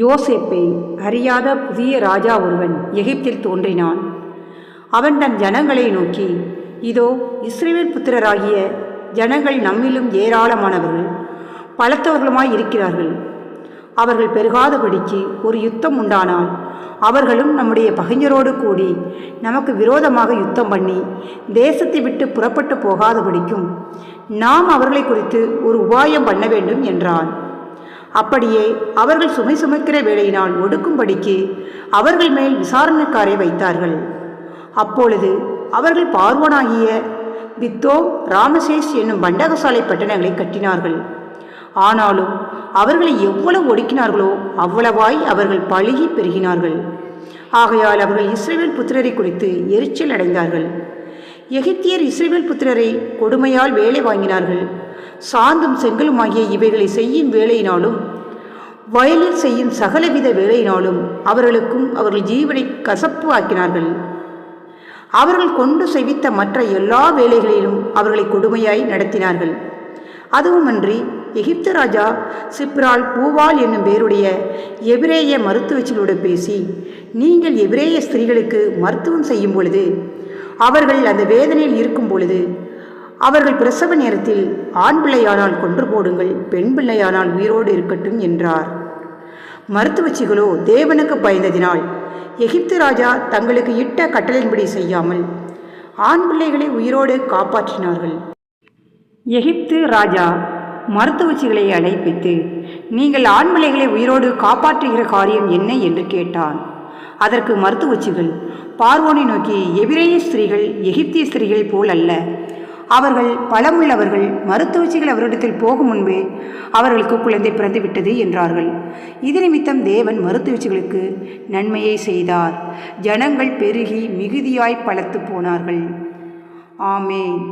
யோசேப்பை அறியாத புதிய ராஜா ஒருவன் எகிப்தில் தோன்றினான். அவன் தன் ஜனங்களை நோக்கி இதோ இஸ்ரேல் புத்திரராகிய ஜனங்கள் நம்மிலும் ஏராளமானவர்கள் பலத்தவர்களுமாய் இருக்கிறார்கள். அவர்கள் பெருகாதபடிக்கு ஒரு யுத்தம் உண்டானால் அவர்களும் நம்முடைய பகைஞரோடு கூடி நமக்கு விரோதமாக யுத்தம் பண்ணி தேசத்தை விட்டு புறப்பட்டு போகாதபடிக்கும் நாம் அவர்களை குறித்து ஒரு உபாயம் பண்ண வேண்டும் என்றான். அப்படியே அவர்கள் சுமை சுமக்கிற வேலையினால் ஒடுக்கும்படிக்கு அவர்கள் மேல் விசாரணைக்காரை வைத்தார்கள். அப்பொழுது அவர்கள் பார்வனாகிய வித்தோ ராமசேஷ் என்னும் பண்டகசாலை பட்டணங்களை கட்டினார்கள். ஆனாலும் அவர்களை எவ்வளவு ஒடுக்கினார்களோ அவ்வளவாய் அவர்கள் பழுகி பெருகினார்கள். ஆகையால் அவர்கள் இஸ்ரேவேல் புத்திரரை குறித்து எரிச்சல் அடைந்தார்கள். எகிப்தியர் இஸ்ரேவேல் புத்திரரை கொடுமையால் வேலை வாங்கினார்கள். சாந்தும் செங்கலுமாகிய இவைகளை செய்யும் வேலையினாலும் வயலில் செய்யும் சகலவித வேலையினாலும் அவர்களுக்கும் அவர்கள் ஜீவனை கசப்பு ஆக்கினார்கள். அவர்கள் கொண்டு செவித்த மற்ற எல்லா வேலைகளிலும் அவர்களை கொடுமையாய் நடத்தினார்கள். அதுவுமன்றி எகிப்து ராஜா சிப்ரால் பூவால் என்னும் பேருடைய எபிரேய மருத்துவச்சிகளோடு பேசி நீங்கள் எபிரேய ஸ்திரீகளுக்கு மருத்துவம் செய்யும் பொழுது அவர்கள் அந்த வேதனையில் இருக்கும் பொழுது அவர்கள் பிரசவ நேரத்தில் ஆண் பிள்ளையானால் கொன்று போடுங்கள் பெண் பிள்ளையானால் உயிரோடு இருக்கட்டும் என்றார். மருத்துவச்சிகளோ தேவனுக்கு பயந்ததினால் எகிப்து ராஜா தங்களுக்கு இட்ட கட்டளையின்படி செய்யாமல் ஆண் பிள்ளைகளை உயிரோடு காப்பாற்றினார்கள். எகிப்து ராஜா மருத்துவச்சிகளை அழைப்பித்து நீங்கள் ஆண் பிள்ளைகளை உயிரோடு காப்பாற்றுகிற காரியம் என்ன? என்று கேட்டான். அதற்கு மருத்துவச்சிகள் பார்வோனை நோக்கி எபிரேய ஸ்திரீகள் எகிப்திய ஸ்திரீகள் போல் அல்ல. அவர்கள் பலமுள்ளவர்கள் மருத்துவச்சிகள் அவரிடத்தில் போகும் முன்பே அவர்களுக்கு குழந்தை பிறந்துவிட்டது என்றார்கள். இது நிமித்தம் தேவன் மருத்துவச்சிகளுக்கு நன்மையை செய்தார். ஜனங்கள் பெருகி மிகுதியாய் பலத்து போனார்கள். ஆமேன்.